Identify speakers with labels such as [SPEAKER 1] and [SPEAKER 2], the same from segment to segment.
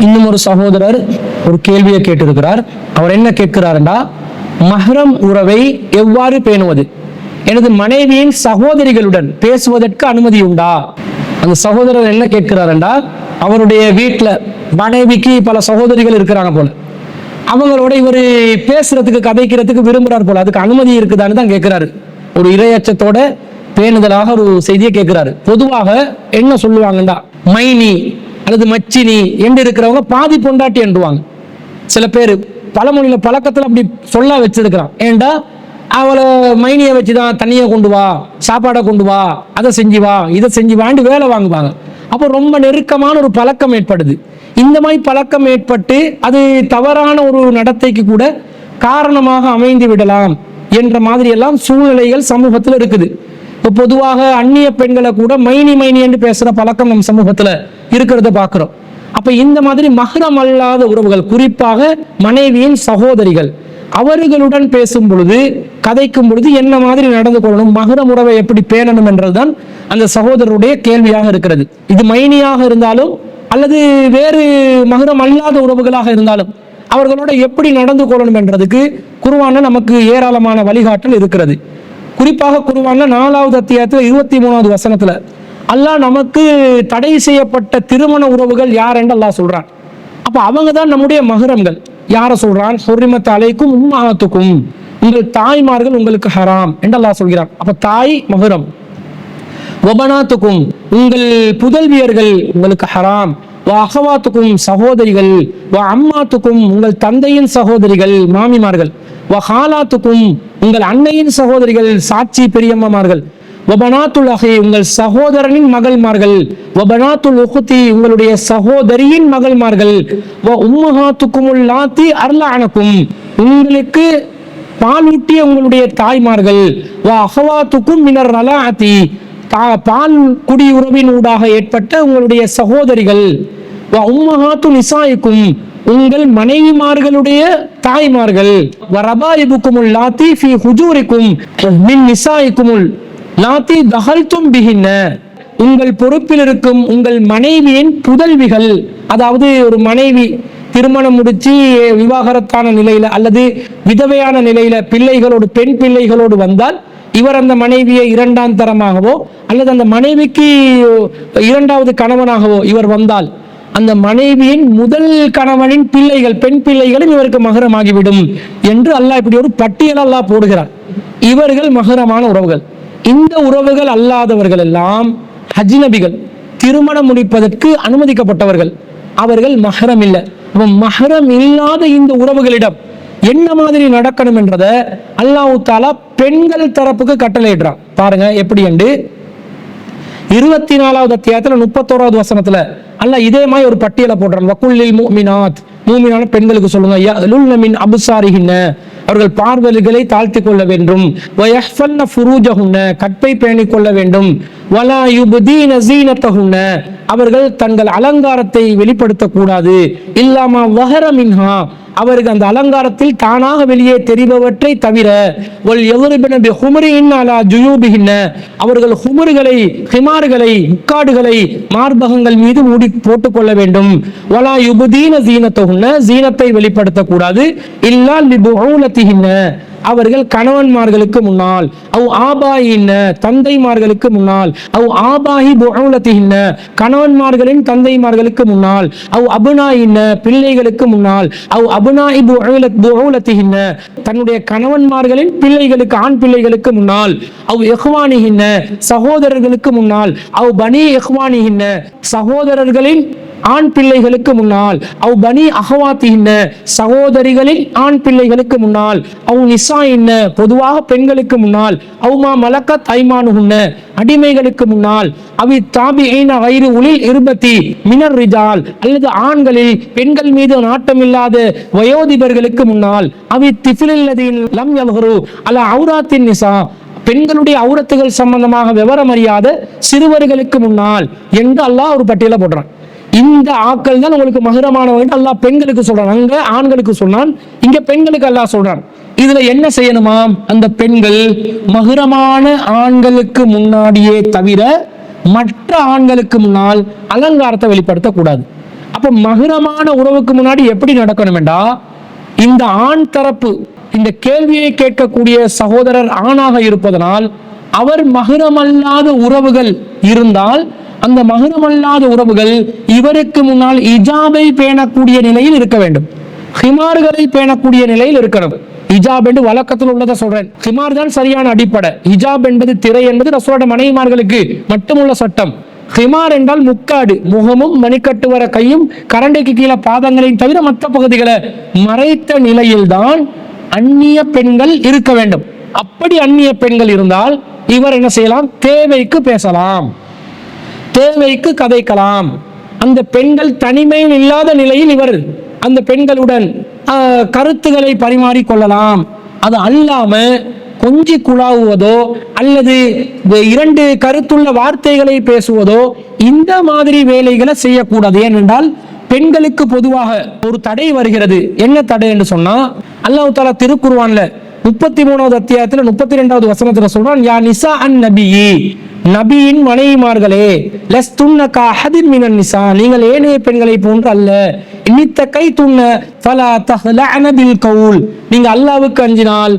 [SPEAKER 1] இன்னும் ஒரு சகோதரர் ஒரு கேள்வியை கேட்டிருக்கிறார். அவர் என்ன கேட்கிறாருண்டா? மஹ்ரம் உறவை எவ்வாறு பேணுவது? எனது மனைவியின் சகோதரிகளுடன் பேசுவதற்கு அனுமதி உண்டா? அந்த சகோதரர் என்ன கேட்கிறாருண்டா? அவருடைய வீட்டில் மனைவிக்கு பல சகோதரிகள் இருக்கிறாங்க போல. அவங்களோட இவர் பேசுறதுக்கு கதைக்கிறதுக்கு விரும்புகிறார் போல. அதுக்கு அனுமதி இருக்குதான்னு தான் கேட்கிறாரு. ஒரு இரையச்சத்தோட பேணுதலாக ஒரு செய்தியை கேட்கிறாரு. பொதுவாக என்ன சொல்லுவாங்கண்டா? மைனி அல்லது மச்சினி என்று இருக்கிறவங்க பாதி பொண்டாட்டி என்றுவாங்க. சில பேர் பழமொழியில் பழக்கத்தில் அப்படி சொல்ல வச்சிருக்கிறான். ஏன்டா அவளை மைனியை வச்சுதான் தண்ணியை கொண்டு வா சாப்பாடை கொண்டு வா அதை செஞ்சு வா இதை செஞ்சு வாண்டு வேலை வாங்குவாங்க. அப்போ ரொம்ப நெருக்கமான ஒரு பழக்கம் ஏற்படுது. இந்த மாதிரி பழக்கம் ஏற்பட்டு அது தவறான ஒரு நடத்தைக்கு கூட காரணமாக அமைந்து விடலாம் என்ற மாதிரியெல்லாம் சூழ்நிலைகள் சமூகத்தில் இருக்குது. இப்போ பொதுவாக அந்நிய பெண்களை கூட மைனி மைனி என்று பேசுகிற பழக்கம் நம் சமூகத்தில் இருக்கிறத பார்க்குறோம். அப்போ இந்த மாதிரி மகரம் அல்லாத உறவுகள் குறிப்பாக மனைவியின் சகோதரிகள் அவர்களுடன் பேசும் பொழுது கதைக்கும் பொழுது என்ன மாதிரி நடந்து கொள்ளணும் மகரம் உறவை எப்படி பேணணும் என்றதுதான் அந்த சகோதரருடைய கேள்வியாக இருக்கிறது. இது மைனியாக இருந்தாலும் அல்லது வேறு மகரம் அல்லாத உறவுகளாக இருந்தாலும் அவர்களோட எப்படி நடந்து கொள்ளணும் என்றதுக்கு குருவான நமக்கு ஏராளமான வழிகாட்டல் இருக்கிறது. குறிப்பாக குருவான நாலாவது அத்தியாயத்தில் இருபத்தி மூணாவது வசனத்தில் அல்லாஹ் நமக்கு தடை செய்யப்பட்ட திருமண உறவுகள் யார் என்று அல்லாஹ் சொல்கிறான் அப்போ அவங்க தான் நம்முடைய மகரங்கள். யாரை சொல்கிறான் சொரிமத் அலைக்கும் உம்மாத்துக்கும். உங்கள் தாய்மார்கள் உங்களுக்கு ஹராம் என்று அல்லாஹ் சொல்கிறான். அப்போ தாய் மகரம். ஒபனாத்துக்கும் உங்கள் புதல்வியர்கள் உங்களுக்கு ஹராம். வா அகவாத்துக்கும் சகோதரிகள். வா அம்மாத்துக்கும் உங்கள் தந்தையின் சகோதரிகள் மாமிமார்கள். வா ஹாலாத்துக்கும் உங்கள் அன்னையின் சகோதரிகள் சாட்சி பெரியம்மாமார்கள். வபனாத்துல் அகை உங்கள் சகோதரனின் மகள்மார்கள். வபனாத்துல் உகுத்தி உங்களுடைய சகோதரியின் மகள்மார்கள். வ உம்மஹாத்துக்குமுல் லாத்தி அருளானக்கும் உங்களுக்கு பாலூட்டிய உங்களுடைய தாய்மார்கள். வ அகவாத்துக்கும் மினர் நலாத்தி தா பால் குடியுறவின் ஊடாக ஏற்பட்ட உங்களுடைய சகோதரிகள். வ உம்மஹாத்து நிசாய்க்கும் உங்கள் மனைவிமார்களுடைய தாய்மார்கள் வ லாத்தி ஃபி ஹுஜூரிக்கும் மின் நிசாய்க்குமுல் லாத்தி தகல்தும் பிகின்ன உங்கள் பொறுப்பில் இருக்கும் உங்கள் மனைவியின் புதல்விகள் அதாவது ஒரு மனைவி திருமணம் முடிச்சு விவாகரத்தான நிலையில அல்லது விதவையான நிலையில பிள்ளைகளோடு பெண் பிள்ளைகளோடு வந்தால் இவர் அந்த மனைவியை இரண்டாம் தரமாகவோ அல்லது அந்த மனைவிக்கு இரண்டாவது கணவனாகவோ இவர் வந்தால் அந்த மனைவியின் முதல் கணவனின் பிள்ளைகள் பெண் பிள்ளைகளும் இவருக்கு மகரமாகிவிடும் என்று அல்லாஹ் இப்படி ஒரு பட்டியல் அல்லாஹ் போடுகிறார் இவர்கள் மகரமான உறவுகள். இந்த உறவுகள் அல்லாதவர்கள் எல்லாம் ஹஜ்னபிகள் திருமணம் முடிப்பதற்கு அனுமதிக்கப்பட்டவர்கள். அவர்கள் மகரம் இல்லை. அப்ப மஹரம் இல்லாத இந்த உறவுகளிடம் என்ன மாதிரி நடக்கணும் என்றத அல்லாஹு தாலா பெண்கள் தரப்புக்கு கட்டளையிடுறான். பாருங்க எப்படி என்று இருபத்தி நாலாவது அத்தியாயத்துல முப்பத்தோராவது வசனத்துல அல்ல இதே மாதிரி ஒரு பட்டியலை போடுறான். வக்குல்லில் மூமினாத் மூமினான பெண்களுக்கு சொல்லுங்க யலுல்ன அபுசாரிகின்ன அவர்கள் பார்வல்களை தாழ்த்தி கொள்ள வேண்டும். வயஹ்ஃபல்ன ஃபுரூஜஹுன்ன. கற்பை பேணி கொள்ள வேண்டும். வலா யுப்தீன ஸீனத்தஹுன்ன. அவர்கள் தங்கள் அலங்காரத்தை வெளிப்படுத்தக்கூடாது. இல்லாம வஹர மின்ஹா. அவருக்கு அந்த அலங்காரத்தில் தானாக வெளியே தெரிபவற்றை தவிர ஒல் எவருபின ஹுமரியின்னாலா ஜுயூபிகின்ன அவர்கள் ஹுமர்களை ஹிமார்களை முக்காடுகளை மார்பகங்கள் மீது மூடி போட்டுக் கொள்ள வேண்டும். வலா யுபுதீன ஜீனத்தகுன்ன. ஜீனத்தை வெளிப்படுத்தக்கூடாது. இல்லா லிபுலத்திகின்ன அவர்கள் கணவன்மார்களுக்கு முன்னால் அவ் ஆபாயின்ன தந்தைமார்களுக்கு முன்னால் அவ் ஆபாஹி புகலத்திகின்ன கணவன்மார்களின் தந்தைமார்களுக்கு முன்னால் அவ் அபுனாயின்ன பிள்ளைகளுக்கு முன்னால் அவ் அபுனாயி புகலத்திகின்ன தன்னுடைய கணவன்மார்களின் பிள்ளைகளுக்கு ஆண் பிள்ளைகளுக்கு முன்னால் அவ் எஹ்வானிகின்ன சகோதரர்களுக்கு முன்னால் அவ் பனி எஹ்வானிகின்ன சகோதரர்களின் ஆண் பிள்ளைகளுக்கு முன்னால் அவ் பனி அகவாத்தின்ன சகோதரிகளின் ஆண் பிள்ளைகளுக்கு முன்னால் அவ் நிசா என்ன பொதுவாக பெண்களுக்கு முன்னால் அவுமா மலக்கத் ஐமானுகுன்ன அடிமைகளுக்கு முன்னால் அவி தாபி ஐன வயிறு உளில் இருபத்தி மினர் ரிஜால் அல்லது ஆண்களில் பெண்கள் மீது நாட்டமில்லாத வயோதிபர்களுக்கு முன்னால் அவி திஃபிலில்லதின் லம் யல்ஹரு அல்ல அவுராத்தின் நிசா பெண்களுடைய அவுரத்துகள் சம்பந்தமாக விவரம் அறியாத சிறுவர்களுக்கு முன்னால் என்று அல்லாஹ் ஒரு பட்டியலை போடுறான். இந்த ஆக்கள் தான் உங்களுக்கு மகுரமானவங்க அல்லா பெண்களுக்கு சொல்றான். அங்க ஆண்களுக்கு சொன்னான் இங்க பெண்களுக்கு அல்லாஹ் சொல்றான். இதுல என்ன செய்யணுமா? அந்த பெண்கள் மகுரமான ஆண்களுக்கு முன்னாடியே தவிர மற்ற ஆண்களுக்கு முன்னால் அலங்காரத்தை வெளிப்படுத்தக்கூடாது. அப்ப மகிரமான உறவுக்கு முன்னாடி எப்படி நடக்கணும்டா இந்த ஆண் தரப்பு இந்த கேள்வியை கேட்கக்கூடிய சகோதரர் ஆணாக இருப்பதனால் அவர் மகிரமல்லாத உறவுகள் இருந்தால் அந்த மகிரமல்லாத உறவுகள் இவருக்கு முன்னால் இஜாபை பேணக்கூடிய நிலையில் இருக்க வேண்டும். ஹிமார்களை பேணக்கூடிய நிலையில் இருக்கிறது ஹிஜாப் என்று வழக்கத்தில் உள்ளதை சொல்றேன். ஹிமார் தான் சரியான அடிப்படை. ஹிஜாப் என்பது திரை என்பது ரசோட மனைவிமார்களுக்கு மட்டுமுள்ள சட்டம். ஹிமார் என்றால் முக்காடு முகமும் மணிக்கட்டு வர கையும் கரண்டைக்கு கீழே பாதங்களையும் தவிர மற்ற பகுதிகளை மறைத்த நிலையில்தான் அந்நிய பெண்கள் இருக்க வேண்டும். அப்படி அந்நிய பெண்கள் இருந்தால் இவர் என்ன செய்யலாம்? தேவைக்கு பேசலாம். தேவைக்கு கதைக்கலாம். அந்த பெண்கள் தனிமையில் இல்லாத நிலையில் இவர் அந்த பெண்களுடன் ஆஹ், கருத்துக்களை பரிமாறிக்கொள்ளலாம். அது அல்லாம கொஞ்சி குழாவுவதோ அல்லது இரண்டு கருத்துள்ள வார்த்தைகளை பேசுவதோ இந்த மாதிரி வேலைகளை செய்யக்கூடாது. ஏனென்றால் பெண்களுக்கு பொதுவாக ஒரு தடை வருகிறது. என்ன தடை என்று சொன்னா அல்லாஹு தாலா திருக்குருவான்ல முப்பத்தி மூணாவது அத்தியாயத்துல முப்பத்தி ரெண்டாவது வசனத்துல சொல்றான் யா நிசா அன் நபியி. நபியின் மனைவிமார்களே லஸ் துண்ணக்கா ஹதிர் மினன் நிசா நீங்கள் ஏனைய பெண்களை போன்று அல்ல இன்னித்த கை துண்ண ஃபலா தஹல பில் கவுல். நீங்கள் அல்லாவுக்கு அஞ்சினால்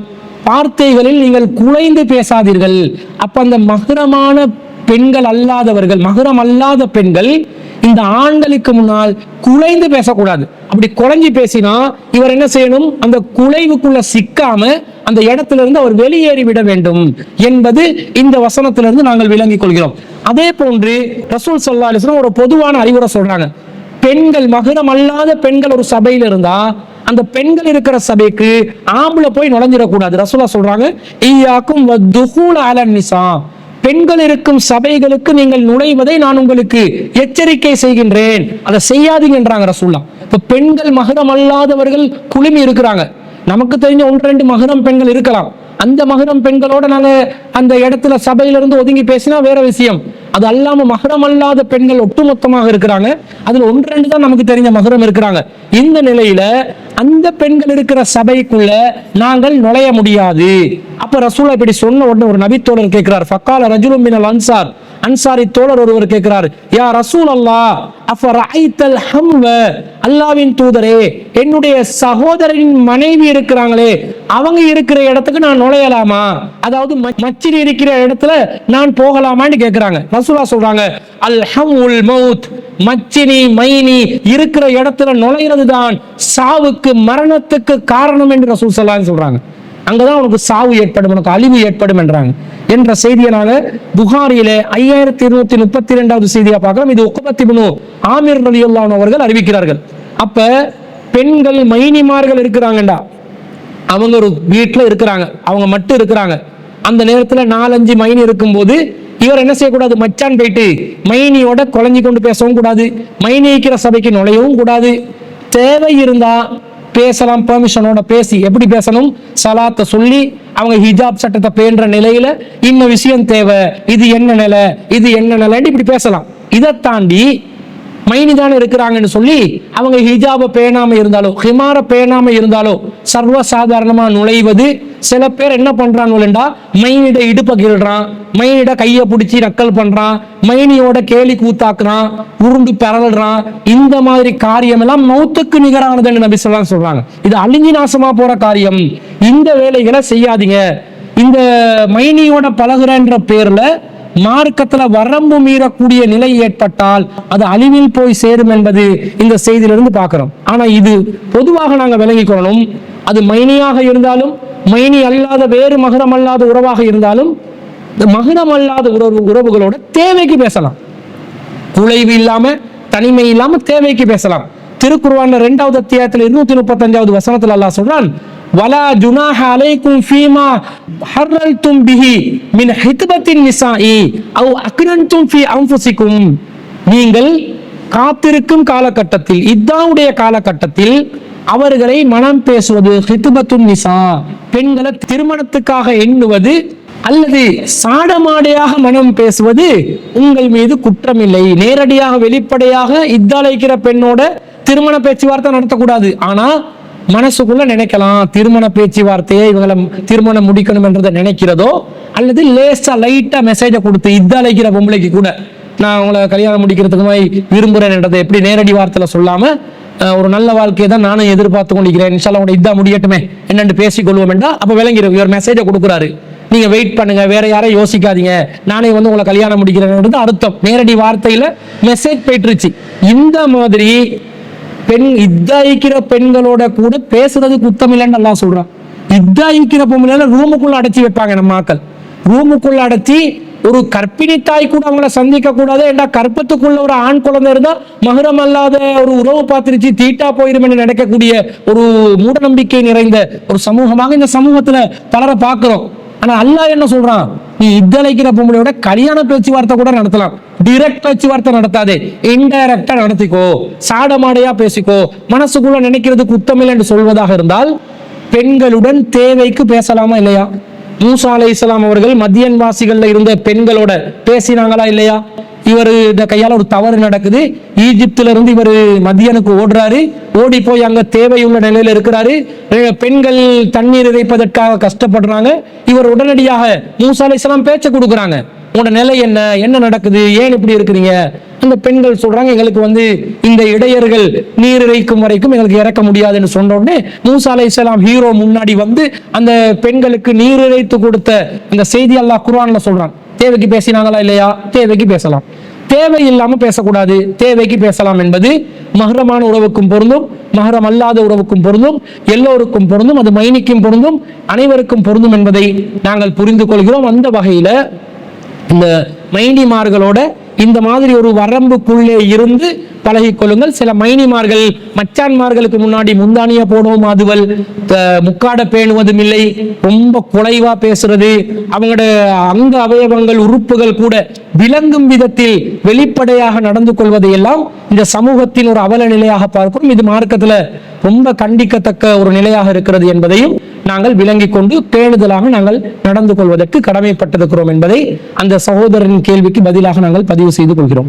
[SPEAKER 1] வார்த்தைகளில் நீங்கள் குலைந்து பேசாதீர்கள். அப்ப அந்த மகரமான பெண்கள் அல்லாதவர்கள் மகரம் அல்லாத பெண்கள் இந்த ஆண்களுக்கு முன்னால் குலைந்து பேசக்கூடாது. அப்படி குலைஞ்சு பேசினா இவர் என்ன செய்யணும்? அந்த குலைவுக்குள்ள சிக்காம அந்த இடத்துல இருந்து அவர் வெளியேறி விட வேண்டும் என்பது இந்த வசனத்திலிருந்து நாங்கள் விளங்கிக் கொள்கிறோம். அதே போன்று ரசூல் சல்லா அலிஸ்லாம் ஒரு பொதுவான அறிவுரை சொல்றாங்க. பெண்கள் மகரம் அல்லாத பெண்கள் ஒரு சபையில் இருந்தா அந்த பெண்கள் இருக்கிற சபைக்கு ஆம்பளை போய் நுழைஞ்சிடக்கூடாது. ரசூலா சொல்றாங்க ஈயாக்கும் வத்துஹூல அலன் நிசா. பெண்கள் இருக்கும் சபைகளுக்கு நீங்கள் நுழைவதை நான் உங்களுக்கு எச்சரிக்கை செய்கின்றேன். அதை செய்யாதீங்கன்றாங்க ரசூல்லா இப்ப பெண்கள் மகரம் அல்லாதவர்கள் குழுமி இருக்கிறாங்க. நமக்கு தெரிஞ்ச ஒன்று ரெண்டு மகரம் பெண்கள் இருக்கலாம். அந்த மகரம் பெண்களோட நாங்க அந்த இடத்துல சபையிலிருந்து ஒதுங்கி பேசினா வேற விஷயம். அது அல்லாம மகரம் அல்லாத பெண்கள் ஒட்டுமொத்தமாக இருக்கிறாங்க. அதுல ஒன்று ரெண்டு தான் நமக்கு தெரிஞ்ச மகரம் இருக்கிறாங்க. இந்த நிலையில அந்த பெண்கள் இருக்கிற சபைக்குள்ள நாங்கள் நுழைய முடியாது. அப்ப ரசூலா இப்படி சொன்ன உடனே ஒரு நபித்தோழர் கேட்கிறார். ஃபக்கால ரஜுலும் மினல் அன்சார். அன்சாரி தோழர் ஒருவர் கேட்கிறார் யா ரசூல் அல்லா அஃபரைத்தல் ஹம்வ? அல்லாவின் தூதரே என்னுடைய சகோதரரின் மனைவி இருக்கிறாங்களே அவங்க இருக்கிற இடத்துக்கு நான் நுழையலாமா? அதாவது ம- மச்சினி இருக்கிற இடத்துல நான் போகலாமான்னு கேட்கிறாங்க. ரசூலா சொல்றாங்க அல் ஹம்உல் மவுத் மச்சினி மைனி இருக்கிற இடத்துல நுழையிறது தான் சாவுக்கு மரணத்துக்கு காரணம் என்று ரசூல் சொல்லான்னு சொல்றாங்க. அங்கதான் உனக்கு சாவு ஏற்படும் உனக்கு அழிவு ஏற்படும் என்றாங்க. என்ற செய்தியனால நாங்க புகாரியிலே ஐயாயிரத்தி இருநூத்தி முப்பத்தி ரெண்டாவது செய்தியா பார்க்கலாம். இது உக்குபத்தி முனு ஆமீர் ரலியல்லாஹு அவர்கள் அறிவிக்கிறார்கள். அப்ப பெண்கள் மைனிமார்கள் இருக்கிறாங்கடா அவங்க ஒரு வீட்டுல இருக்கிறாங்க. அவங்க மட்டும் இருக்கிறாங்க. அந்த நேரத்துல நாலஞ்சு மைனி இருக்கும்போது இவர் என்ன செய்யக்கூடாது? மச்சான் போயிட்டு மைனியோட குழஞ்சி கொண்டு பேசவும் கூடாது. மைனிக்கிற சபைக்கு நுழையவும் கூடாது. தேவை இருந்தா பேசலாம் பெர்மிஷனோட பேசி எப்படி பேசணும்? சலாத்தை சொல்லி அவங்க ஹிஜாப் சட்டத்தை பேன்ற நிலையில இன்ன விஷயம் தேவை. இது என்ன நிலை? இது என்ன நிலைன்னு இப்படி பேசலாம். இதை தாண்டி மைனி தானே இருக்கிறாங்கன்னு சொல்லி அவங்க ஹிஜாபை பேணாம இருந்தாலோ ஹிமார பேணாம இருந்தாலோ சர்வசாதாரணமா நுழைவது சில பேர் என்ன பண்றாங்கடா மைனிட இடுப்பை கீழ்றான் மைனிட கையை பிடிச்சி நக்கல் பண்றான் மைனியோட கேலி கூத்தாக்குறான் உருண்டு பிறல்றான் இந்த மாதிரி காரியம் எல்லாம் மௌத்துக்கு நிகரானதுன்னு நபி சொல்லலாம் சொல்றாங்க. இது அழிஞ்சி நாசமா போற காரியம். இந்த வேலைகளை செய்யாதீங்க. இந்த மைனியோட பழகுறன்ற பேர்ல மார்க்கத்துல வரம்பு மீறக்கூடிய நிலை ஏற்பட்டால் அது அழிவில் போய் சேரும் என்பது இந்த செய்தியிலிருந்து பார்க்கிறோம். ஆனா இது பொதுவாக நாங்க விளங்கிக் கொள்ளணும் அது மைனியாக இருந்தாலும் மைனி அல்லாத வேறு மகரம் அல்லாத உறவாக இருந்தாலும் இந்த மகரம் அல்லாத உறவு உறவுகளோட தேவைக்கு பேசலாம். குலைவு இல்லாம தனிமை இல்லாம தேவைக்கு பேசலாம். திருக்குறவான ரெண்டாவது அத்தியாயத்துல இருநூத்தி முப்பத்தஞ்சாவது வசனத்துல அல்லாஹ் சொல்றான் வலா ஜுனாஹ அலைக்கும் ஃபீமா ஹர்ரல்தும் பிஹி மின் ஹித்பத்தின் நிசாஇ அவ் அக்னன்தும் ஃபீ அன்ஃபுசிக்கும். நீங்கள் காத்திருக்கும் காலகட்டத்தில் இத்தாவுடைய காலகட்டத்தில் அவர்களை மனம் பேசுவது ஹித்பத்துன் நிசா பெண்களை திருமணத்துக்காக எண்ணுவது அல்லது சாடமாடையாக மனம் பேசுவது உங்கள் மீது குற்றமில்லை. நேரடியாக வெளிப்படையாக இத்தாலைக்கிற பெண்ணோட திருமண பேச்சுவார்த்தை நடத்தக்கூடாது. ஆனா மனசுக்குள்ள நினைக்கலாம். திருமண பேச்சுவார்த்தையே இவங்களை திருமணம் முடிக்கணும் என்றதை நினைக்கிறதோ அல்லது லேசா லைட்டா மெசேஜை கொடுத்து இத்தாலைக்கிற பொம்பளைக்கு கூட நான் உங்களை கல்யாணம் முடிக்கிறதுக்கு மாதிரி விரும்புகிறேன்ன்றதை எப்படி நேரடி வார்த்தையில் சொல்லாம ஒரு நல்ல வாழ்க்கையை தான் நானும் எதிர்பார்த்து கொண்டிருக்கிறேன். இன்ஷால்லா உங்களை இதான் முடியட்டுமே. என்னென்று பேசிக்கொள்வோம் என்றா அப்போ விளங்கிடும் இவர் மெசேஜை கொடுக்குறாரு. நீங்க வெயிட் பண்ணுங்க வேற யாரையும் யோசிக்காதீங்க. நானே வந்து உங்களை கல்யாணம் முடிக்கிறேன்றது அர்த்தம். நேரடி வார்த்தையில மெசேஜ் போயிட்டுருச்சு இந்த மாதிரி பெண் இத்தாயிக்கிற பெண்களோட கூட பேசுறது குத்தம் இல்லைன்னு நல்லா சொல்றான். இத்தாயிக்கிற பொம்பளை ரூமுக்குள்ள அடைச்சி வைப்பாங்க நம்ம ஆக்கள். ரூமுக்குள்ள அடைச்சி ஒரு கற்பிணி தாய் கூட அவங்கள சந்திக்க கூடாது. ஏண்டா கற்பத்துக்குள்ள ஒரு ஆண் குழந்தை இருந்தா மகுரம் அல்லாத ஒரு உறவு பார்த்துருச்சு தீட்டா போயிடும் என்று நினைக்கக்கூடிய ஒரு மூடநம்பிக்கை நிறைந்த ஒரு சமூகமாக இந்த சமூகத்துல பலரை பார்க்கிறோம். ஆனா அல்லாஹ் என்ன சொல்றான்? நீ இத்தலைக்கிற பொம்பளையோட கல்யாண பேச்சுவார்த்தை கூட நடத்தலாம். டிரெக்ட் பேச்சுவார்த்தை நடத்தாதே. இன்டைரக்டா நடத்திக்கோ. சாடமாடையா பேசிக்கோ. மனசுக்குள்ள நினைக்கிறது குத்தமில்லை என்று சொல்வதாக இருந்தால் பெண்களுடன் தேவைக்கு பேசலாமா இல்லையா? மூசா அலை இஸ்லாம் அவர்கள் மத்தியன் வாசிகள்ல இருந்த பெண்களோட பேசினாங்களா இல்லையா? இவர் கையால் ஒரு தவறு நடக்குது. ஈஜிப்துல இருந்து இவர் மத்தியனுக்கு ஓடுறாரு. ஓடி போய் அங்க தேவையுள்ள நிலையில இருக்கிறாரு. பெண்கள் தண்ணீர் இறைப்பதற்காக கஷ்டப்படுறாங்க. இவர் உடனடியாக மூசா பேச்சை கொடுக்குறாங்க. உங்களோட நிலை என்ன? என்ன நடக்குது? ஏன் இப்படி இருக்கிறீங்க? அந்த பெண்கள் சொல்றாங்க எங்களுக்கு வந்து இந்த இடையர்கள் நீர் இறைக்கும் வரைக்கும் எங்களுக்கு இறக்க முடியாதுன்னு சொன்ன உடனே மூசா அலை ஹீரோ முன்னாடி வந்து அந்த பெண்களுக்கு நீர் இறைத்து கொடுத்த அந்த செய்தி அல்லாஹ் குரான்ல சொல்றான். தேவைக்கு பேசினாங்களா இல்லையா? தேவைக்கு பேசலாம். தேவை இல்லாம பேசக்கூடாது. தேவைக்கு பேசலாம் என்பது மகரமான உறவுக்கும் பொருந்தும் மகரம் அல்லாத உறவுக்கும் பொருந்தும் எல்லோருக்கும் பொருந்தும் அது மைனிக்கும் பொருந்தும் அனைவருக்கும் பொருந்தும் என்பதை நாங்கள் புரிந்து கொள்கிறோம். அந்த வகையில இந்த மைனிமார்களோட இந்த மாதிரி ஒரு வரம்புக்குள்ளே இருந்து பழகி கொள்ளுங்கள். சில மைனிமார்கள் மச்சான்மார்களுக்கு முன்னாடி முந்தானிய போனவும் அதுவல் முக்காட பேணுவதும் இல்லை. ரொம்ப குலைவா பேசுறது. அவங்களோட அங்க அவயவங்கள் உறுப்புகள் கூட விளங்கும் விதத்தில் வெளிப்படையாக நடந்து கொள்வதை எல்லாம் இந்த சமூகத்தின் ஒரு அவல நிலையாக பார்க்கிறோம் இது மார்க்கத்துல ரொம்ப கண்டிக்கத்தக்க ஒரு நிலையாக இருக்கிறது என்பதையும் நாங்கள் விளங்கிக் கொண்டு பேணுதலாக நாங்கள் நடந்து கொள்வதற்கு கடமைப்பட்டிருக்கிறோம் என்பதை அந்த சகோதரரின் கேள்விக்கு பதிலாக நாங்கள் பதிவு செய்து கொள்கிறோம்.